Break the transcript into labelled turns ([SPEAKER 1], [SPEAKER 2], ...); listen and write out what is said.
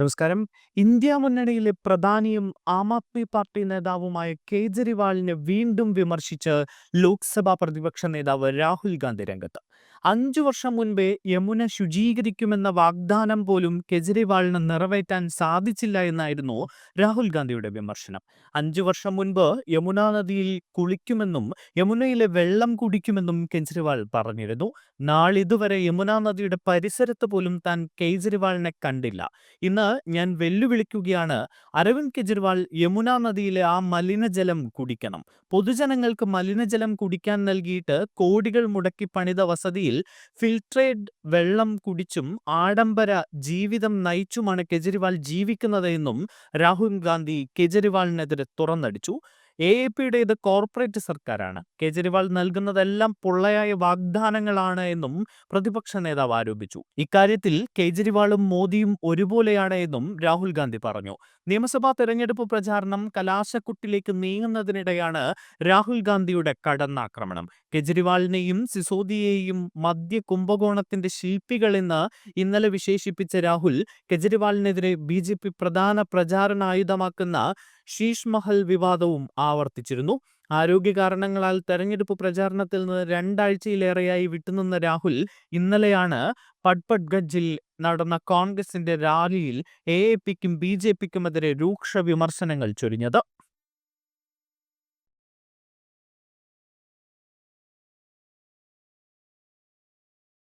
[SPEAKER 1] നമസ്കാരം. ഇന്ത്യ മുന്നണിയിലെ പ്രധാനിയും ആം ആദ്മി പാർട്ടി നേതാവുമായ കേജ്രിവാളിനെ വീണ്ടും വിമർശിച്ച് ലോക്സഭാ പ്രതിപക്ഷ നേതാവ് രാഹുൽ ഗാന്ധി രംഗത്ത്. അഞ്ചു വർഷം മുൻപേ യമുന ശുചീകരിക്കുമെന്ന വാഗ്ദാനം പോലും കെജ്രിവാളിന് നിറവേറ്റാൻ സാധിച്ചില്ല എന്നായിരുന്നു രാഹുൽ ഗാന്ധിയുടെ വിമർശനം. അഞ്ചു വർഷം മുൻപ് യമുന നദിയിൽ കുളിക്കുമെന്നും യമുനയിലെ വെള്ളം കുടിക്കുമെന്നും കെജ്രിവാൾ പറഞ്ഞിരുന്നു. നാളിതുവരെ യമുന നദിയുടെ പരിസരത്ത് പോലും താൻ കെജ്രിവാളിനെ കണ്ടില്ല. ഇന്ന് ഞാൻ വെല്ലുവിളിക്കുകയാണ് അരവിന്ദ് കെജ്രിവാൾ യമുന നദിയിലെ ആ മലിനജലം കുടിക്കണം. പൊതുജനങ്ങൾക്ക് മലിനജലം കുടിക്കാൻ നൽകിയിട്ട് കോടികൾ മുടക്കി പണിത വസതിയിൽ ഫിൽട്രേഡ് വെള്ളം കുടിച്ചും ആഡംബര ജീവിതം നയിച്ചുമാണ് കെജ്രിവാൾ ജീവിക്കുന്നത് എന്നും രാഹുൽ ഗാന്ധി കെജ്രിവാളിനെതിരെ തുറന്നടിച്ചു. എ എ പിയുടെ ഇത് കോർപ്പറേറ്റ് സർക്കാരാണ്. കേജ്രിവാൾ നൽകുന്നതെല്ലാം പൊള്ളയായ വാഗ്ദാനങ്ങളാണ് എന്നും പ്രതിപക്ഷ നേതാവ് ആരോപിച്ചു. ഇക്കാര്യത്തിൽ കേജ്രിവാളും മോദിയും ഒരുപോലെയാണ് എന്നും രാഹുൽ ഗാന്ധി പറഞ്ഞു. നിയമസഭാ തെരഞ്ഞെടുപ്പ് പ്രചാരണം കലാശക്കുട്ടിലേക്ക് നീങ്ങുന്നതിനിടെയാണ് രാഹുൽ ഗാന്ധിയുടെ കടന്നാക്രമണം. കെജ്രിവാളിനെയും സിസോദിയെയും മദ്യ കുംഭകോണത്തിന്റെ ശില്പികളെന്ന് ഇന്നലെ വിശേഷിപ്പിച്ച രാഹുൽ കെജ്രിവാളിനെതിരെ ബി പ്രധാന പ്രചാരണായുധമാക്കുന്ന ഷീഷ് മഹൽ വിവാദവും ആവർത്തിച്ചിരുന്നു. ആരോഗ്യ കാരണങ്ങളാൽ തെരഞ്ഞെടുപ്പ് പ്രചാരണത്തിൽ നിന്ന് രണ്ടാഴ്ചയിലേറെയായി വിട്ടുനിന്ന രാഹുൽ ഇന്നലെയാണ് പട്പട്ഗഞ്ചിൽ നടന്ന കോൺഗ്രസിന്റെ റാലിയിൽ എ എ പിക്കും ബി ജെ പിക്കുമെതിരെ രൂക്ഷ വിമർശനങ്ങൾ ചൊരിഞ്ഞത്.